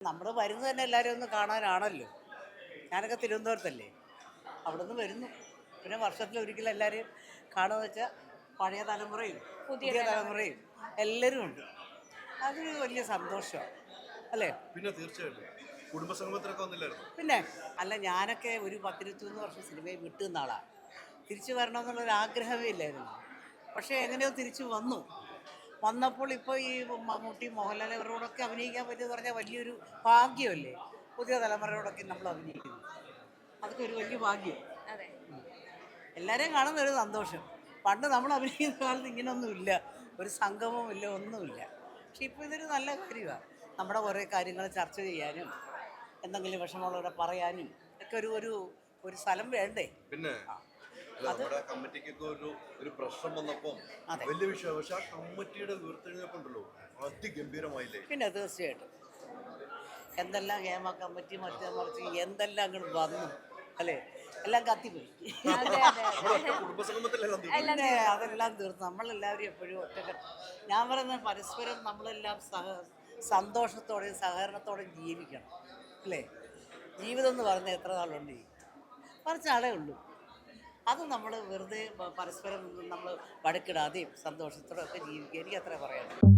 നമ്മൾ വരുന്നത് തന്നെ എല്ലാവരും ഒന്ന് കാണാനാണല്ലോ. ഞാനൊക്കെ തിരുവനന്തപുരത്തല്ലേ? അവിടെ നിന്ന് വരുന്നു. പിന്നെ വർഷത്തിൽ ഒരിക്കലും എല്ലാവരെയും കാണുക വെച്ചാൽ പഴയ തലമുറയും പുതിയ തലമുറയും എല്ലാവരും ഉണ്ട്. അതൊരു വലിയ സന്തോഷമാണ് അല്ലേ? പിന്നെ തീർച്ചയായിട്ടും. കുടുംബസംഗമത്തിനൊക്കെ വന്നില്ലായിരുന്നു? പിന്നെ അല്ല ഞാനൊക്കെ ഒരു പത്തിരുപത്തൊന്ന് വർഷം സിനിമയെ വിട്ടുന്ന ആളാണ് തിരിച്ചു വരണമെന്നുള്ളൊരു ആഗ്രഹമേ ഇല്ലായിരുന്നു. പക്ഷേ എങ്ങനെയോ തിരിച്ചു വന്നു. വന്നപ്പോൾ ഇപ്പോൾ ഈ മമ്മൂട്ടി മോഹൻലാൽ ഇവരോടൊക്കെ അഭിനയിക്കാൻ പറ്റിയെന്ന് പറഞ്ഞാൽ വലിയൊരു ഭാഗ്യമല്ലേ? പുതിയ തലമുറയോടൊക്കെ നമ്മൾ അഭിനയിക്കുന്നു. അതൊക്കെ ഒരു വലിയ ഭാഗ്യം. അതെ. എല്ലാവരെയും കാണുന്ന ഒരു സന്തോഷം. പണ്ട് നമ്മൾ അഭിനയിക്കുന്ന കാലത്ത് ഇങ്ങനെയൊന്നുമില്ല ഒരു സംഗമവും ഇല്ല ഒന്നുമില്ല. പക്ഷെ ഇപ്പോൾ ഇതൊരു നല്ല കാര്യമാണ്. നമ്മുടെ കുറേ കാര്യങ്ങൾ ചർച്ച ചെയ്യാനും എന്തെങ്കിലും വിഷമമുള്ളവരെ പറയാനും ഒക്കെ ഒരു ഒരു ഒരു സ്ഥലം വേണ്ടേ? പിന്നെ നമ്മുടെ കമ്മിറ്റിക്കൊക്കെ ഒരു ഒരു പ്രശ്നം വന്നപ്പം അതെ. വലിയ വിഷയം. പക്ഷെ ആ കമ്മിറ്റിയുടെ ഉയർത്തെഴുന്നേൽപ്പുണ്ടല്ലോ. അതിഗംഭീരമായില്ലേ? പിന്നെ തീർച്ചയായിട്ടും. എന്തെല്ലാം ഹേമ കമ്മിറ്റി മറ്റേ മറിച്ച് എന്തെല്ലാം അങ്ങോട്ട് വന്നു അല്ലേ? എല്ലാം കത്തിപ്പോയി. അതെല്ലാം തീർന്നു. നമ്മളെല്ലാവരും എപ്പോഴും ഒറ്റക്കെട്ട് ഞാൻ പറയുന്നത് പരസ്പരം നമ്മളെല്ലാം സഹ സന്തോഷത്തോടെയും സഹകരണത്തോടെയും ജീവിക്കണം അല്ലേ? ജീവിതം എന്ന് പറഞ്ഞാൽ എത്ര നാളുണ്ട്? കുറച്ച് ആളേ ഉള്ളൂ. അത് നമ്മൾ വെറുതെ പരസ്പരം നമ്മൾ വഴക്കിടാതെയും സന്തോഷത്തോടെ ഒക്കെ ജീവിക്കുക എനിക്ക് അത്രേ പറയാനുള്ളൂ.